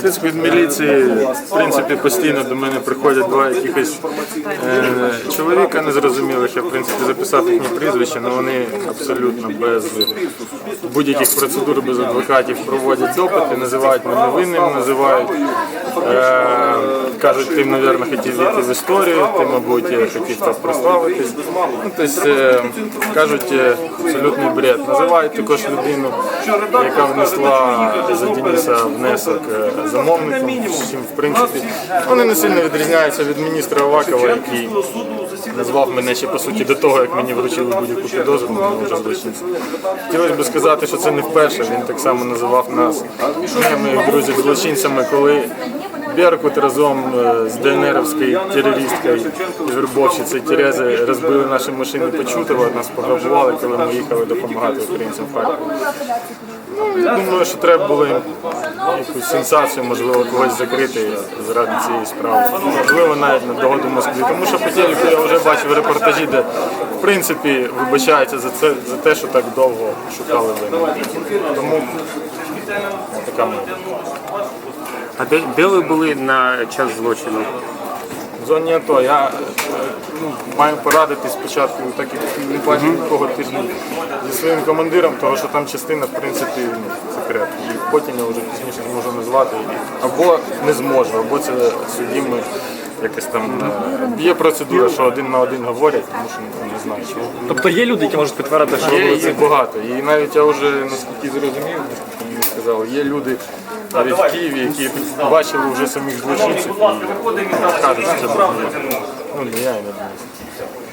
принципі, від міліції в принципі, постійно до мене приходять два якихось е, чоловіка незрозумілих. Я в принципі записав їхні прізвища, але вони абсолютно без будь-яких процедур, без адвокатів проводять допити, називають мене винним, називають. Е, кажуть, ти, мабуть, хотів війти в історію, ти, мабуть, хотів так прославитись. Ну, тобто, е, кажуть, е, абсолютний бред. Називають також людину, яка внесла за Дениса внесок е, замовником, чим, в принципі, вони не сильно відрізняються від міністра Авакова, який назвав мене ще по суті до того, як мені вручили будь-яку підозру, мене вже злочинцем. Хотілося б сказати, що це не вперше, він так само називав нас, моїх друзів, злочинцями, коли Беркут разом з ДНРовською терористкою і вербовщицею Терези розбили наші машини Почутова, нас пограбували, коли ми їхали допомагати українцям в Харкові. Ну, думаю, що треба було якусь сенсацію, можливо, когось закрити заради цієї справи. Можливо, навіть на догоду Москві. Тому що по телеку я вже бачив репортажі, де в принципі вибачаються за це за те, що так довго шукали винних. Тому. А де, де ви були на час злочину? В зоні АТО я е, ну, маю порадити спочатку, так як не бачив нікого тиждень зі своїм командиром, тому що там частина, в принципі, ну, секрет. І потім я вже пізніше зможу назвати. Або не зможу, або це судіми якось там е, є процедура, що один на один говорять, тому що ну, не знаю що Тобто є люди, які можуть підтвердити, що Є ви їх багато. І навіть я вже наскільки зрозумів, наскільки мені сказали, є люди навіть в Києві, які бачили вже самих злочинців і кажуть, що це було. Ну, не я і не думаю.